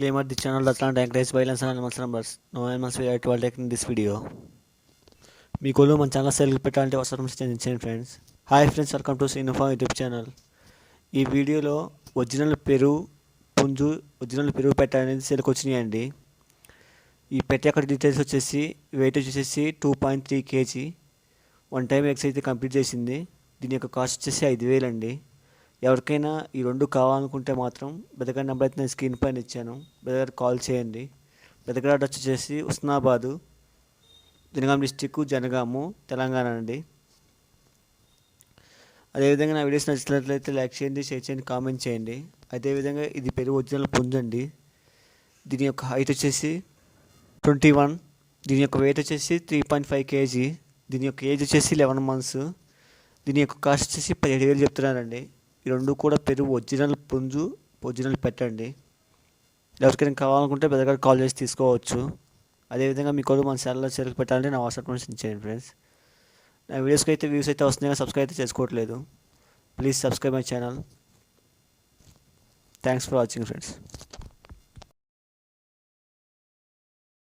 Claim the channel అట్లా Atlanta encourage violence and animals numbers. No animals were at all taken this video. మీ కొలు మన channel సెల్ పెట్టాలంటే అవసరం చేయండి friends hi friends welcome to Cinifa YouTube channel ఈ వీడియోలో ఒరిజినల్ పెరుగు పుంజు ఒరిజినల్ పెరుగు పెట్ట అనేది సెల్కి వచ్చినాయండి. ఈ పెట్టే అక్కడ డీటెయిల్స్ వచ్చేసి వెయిట్ వచ్చేసి two point three KG one time X అయితే కంప్లీట్ చేసింది. దీని యొక్క కాస్ట్ వచ్చేసి ఐదు వేలు అండి ఎవరికైనా ఈ రెండు కావాలనుకుంటే మాత్రం బెదగడ నెంబర్ అయితే నేను స్క్రీన్ పైన ఇచ్చాను. బెదగర్ కాల్ చేయండి. బెదగర్ అడ్రస్ వచ్చేసి ఉస్నాబాదు జనగాం డిస్టిక్ జనగాము తెలంగాణ అండి. అదేవిధంగా నా వీడియోస్ నచ్చినట్లయితే లైక్ చేయండి షేర్ చేయండి కామెంట్ చేయండి. అదేవిధంగా ఇది పెరుగు ఒరిజినల్ పుంజండి దీని యొక్క హైట్ వచ్చేసి ట్వంటీ వన్ దీని యొక్క వెయిట్ వచ్చేసి త్రీ పాయింట్ ఫైవ్ కేజీ దీని యొక్క ఏజ్ వచ్చేసి లెవెన్ మంత్స్ దీని యొక్క కాస్ట్ వచ్చేసి పదిహేడు వేలు చెప్తున్నారండి. ఈ రెండు కూడా పెరుగు ఒరిజినల్ పుంజు ఒరిజినల్ పెట్టండి. ఎవరికైనా కావాలనుకుంటే పెద్దగా కాల్ చేసి తీసుకోవచ్చు. అదేవిధంగా మీకు మన ఛానల్లో చేరుకు పెట్టాలంటే నా వాట్సాప్ నుంచి చేయండి ఫ్రెండ్స్. నా వీడియోస్కి అయితే వ్యూస్ అయితే వస్తున్నాయి కానీ సబ్స్క్రైబ్ అయితే చేసుకోవట్లేదు. Please subscribe my channel. Thanks for watching friends.